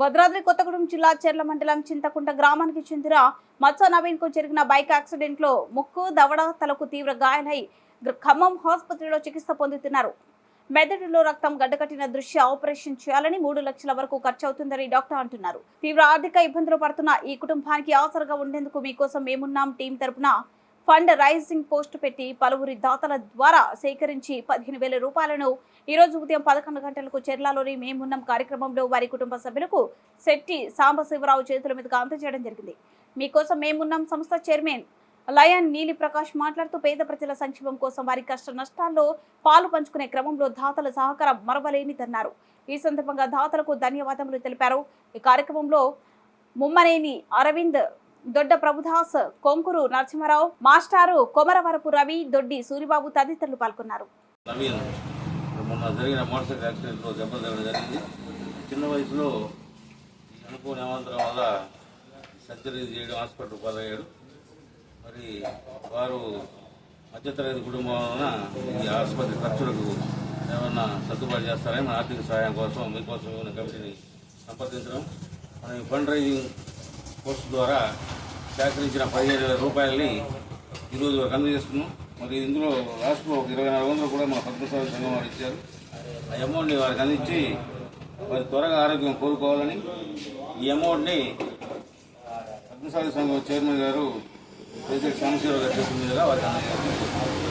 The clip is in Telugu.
భద్రాద్రి కొత్తగూడెం జిల్లా చెర్ల మండలం చింతకుంట గ్రామానికి చెందిన మత్స నవీన్కు జరిగిన బైక్ యాక్సిడెంట్లో ముక్కు దవడ తలకు తీవ్ర గాయాలై ఖమ్మం ఆసుపత్రిలో చికిత్స పొందుతున్నారు. మెదడులో రక్తం గడ్డకట్టిన దృశ్య ఆపరేషన్ చేయాలని మూడు లక్షల వరకు ఖర్చు అవుతుందని డాక్టర్ అంటున్నారు. తీవ్ర ఆర్థిక ఇబ్బందులు పడుతున్న ఈ కుటుంబానికి ఆసరగా ఉండేందుకు మీకోసం మేమున్నాం. టీం తరపున ఫండ్ రైజింగ్ పోస్టు పెట్టి పలువురి దాతల ద్వారా సేకరించి పదిహేను వేల రూపాయలను ఈరోజు ఉదయం పదకొండు గంటలకు చెర్లాలోని మేమున్నాం కార్యక్రమంలో వారి కుటుంబ సభ్యులకు శెట్టి సాంబశివరావు చేతుల మీదుగా అందజేయడం జరిగింది. మీకోసం మేమున్నాం సంస్థ చైర్మన్ లయన్ నీలి ప్రకాష్ మాట్లాడుతూ పేద ప్రజల సంక్షేమం కోసం వారి కష్ట నష్టాల్లో పాలు పంచుకునే క్రమంలో దాతల సహకారం మరవలేనిదన్నారు ఈ సందర్భంగా దాతలకు ధన్యవాదములు తెలిపారు. ఈ కార్యక్రమంలో ముమ్మనేని అరవింద్ దొడ్డ ప్రభుదాస్ కొంకురు నరసింహారావు మాస్టారు కొమరవరపు రవి దొడ్డి సూరిబాబు తదితరులు పాల్గొన్నారు. మొన్న జరిగిన మోటార్ సైకిల్ యాక్సిడెంట్లో దెబ్బ తగ్గడం జరిగింది. చిన్న వయసులో అనుకోని అవాంతరం వల్ల సర్జరీ చేయడం హాస్పిటల్ పాలయ్యాడు. మరి వారు మధ్యతరగతి కుటుంబం వలన ఈ ఆసుపత్రి ఖర్చులకు ఏమన్నా సర్దుబాటు చేస్తారని మన ఆర్థిక సహాయం కోసం మీకోసం కమిటీని సంప్రదించడం? మనం ఫండ్ రైజింగ్ పోస్ట్ ద్వారా సేకరించిన పదిహేను వేల రూపాయలని ఈరోజు అందజేస్తున్నాం. మరి ఇందులో లాస్ట్లో ఒక ఇరవై నాలుగు వందలు కూడా మన పద్మశాలి సంఘం వారు ఇచ్చారు. ఆ అమౌంట్ని వారికి అందించి వారి త్వరగా ఆరోగ్యం కోరుకోవాలని ఈ అమౌంట్ని పద్మశాలి సంఘం చైర్మన్ గారు ప్రెసిడెంట్ సాంబశివరావు గారి చేతుల మీదుగా వారికి అందజేస్తున్నారు.